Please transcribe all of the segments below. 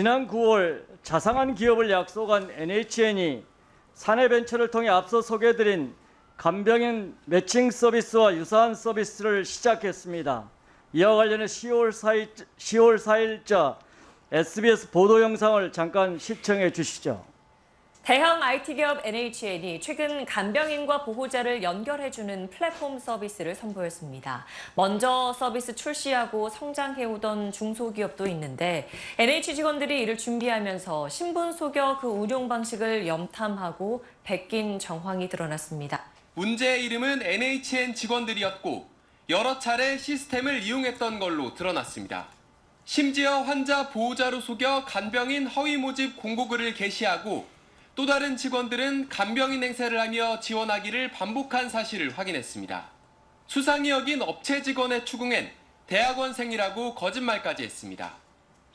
지난 9월 자상한 기업을 약속한 NHN이 사내벤처를 통해 앞서 소개해드린 간병인 매칭 서비스와 유사한 서비스를 시작했습니다. 이와 관련해 10월 4일, 10월 4일자 SBS 보도 영상을 잠깐 시청해 주시죠. 대형 IT 기업 NHN이 최근 간병인과 보호자를 연결해주는 플랫폼 서비스를 선보였습니다. 먼저 서비스 출시하고 성장해오던 중소기업도 있는데 NH 직원들이 이를 준비하면서 신분 속여 그 운용 방식을 염탐하고 베낀 정황이 드러났습니다. 문제의 이름은 NHN 직원들이었고 여러 차례 시스템을 이용했던 걸로 드러났습니다. 심지어 환자 보호자로 속여 간병인 허위 모집 공고글을 게시하고 또 다른 직원들은 간병인 행세를 하며 지원하기를 반복한 사실을 확인했습니다. 수상이 여긴 업체 직원의 추궁엔 대학원생이라고 거짓말까지 했습니다.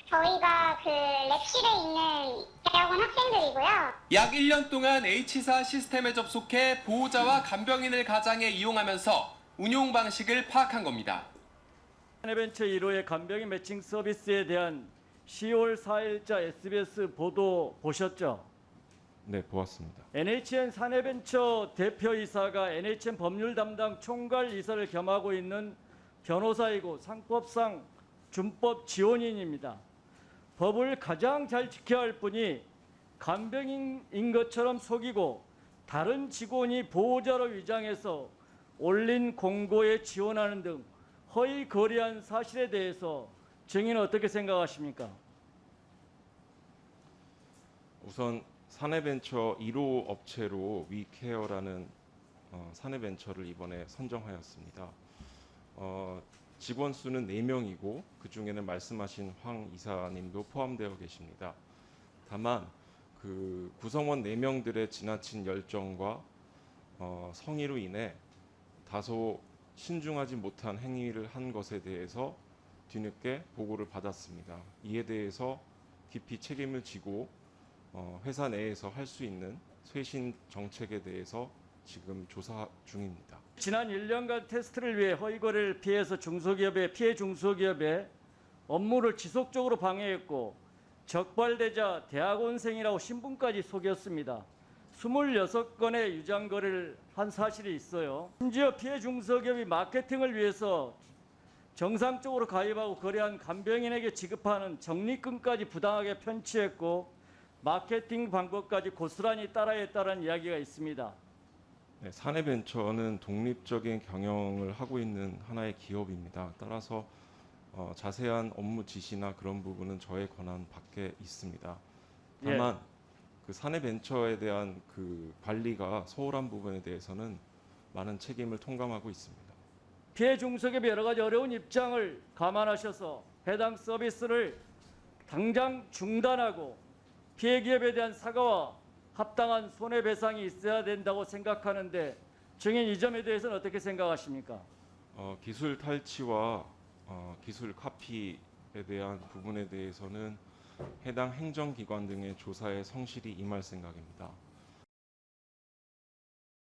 저희가 그 랩실에 있는 대학원 학생들이고요. 약 1년 동안 H사 시스템에 접속해 보호자와 간병인을 가장해 이용하면서 운용 방식을 파악한 겁니다. 사내벤처 1호의 간병인 매칭 서비스에 대한 10월 4일자 SBS 보도 보셨죠? 네, 보았습니다. NHN 사내벤처 대표이사가 NHN 법률 담당 총괄 이사를 겸하고 있는 변호사이고 상법상 준법 지원인입니다. 법을 가장 잘 지켜야 할 분이 간병인인 것처럼 속이고 다른 직원이 보호자로 위장해서 올린 공고에 지원하는 등 허위 거래한 사실에 대해서 정의는 어떻게 생각하십니까? 우선 사내벤처 1호 업체로 위케어라는 어, 사내벤처를 이번에 선정하였습니다. 어, 직원 수는 4명이고 그 중에는 말씀하신 황 이사님도 포함되어 계십니다. 다만 그 구성원 4명들의 지나친 열정과 어, 성의로 인해 다소 신중하지 못한 행위를 한 것에 대해서 뒤늦게 보고를 받았습니다. 이에 대해서 깊이 책임을 지고 어, 회사 내에서 할 수 있는 쇄신 정책에 대해서 지금 조사 중입니다. 지난 1년간 테스트를 위해 허위 거래를 피해서 중소기업의 피해 중소기업의 업무를 지속적으로 방해했고 적발되자 대학원생이라고 신분까지 속였습니다. 26건의 유장 거래를 한 사실이 있어요. 심지어 피해 중소기업이 마케팅을 위해서 정상적으로 가입하고 거래한 간병인에게 지급하는 적립금까지 부당하게 편취했고 마케팅 방법까지 고스란히 따라했다는 이야기가 있습니다. 네, 사내벤처는 독립적인 경영을 하고 있는 하나의 기업입니다. 따라서 어, 자세한 업무 지시나 그런 부분은 저의 권한 밖에 있습니다. 다만 그 사내벤처에 대한 그 관리가 소홀한 부분에 대해서는 많은 책임을 통감하고 있습니다. 피해 중소기업의 여러 가지 어려운 입장을 감안하셔서 해당 서비스를 당장 중단하고 피해 기업에 대한 사과와 합당한 손해배상이 있어야 된다고 생각하는데 증인 이 점에 대해서는 어떻게 생각하십니까? 어, 기술 탈취와 어, 기술 카피에 대한 부분에 대해서는 해당 행정기관 등의 조사에 성실히 임할 생각입니다.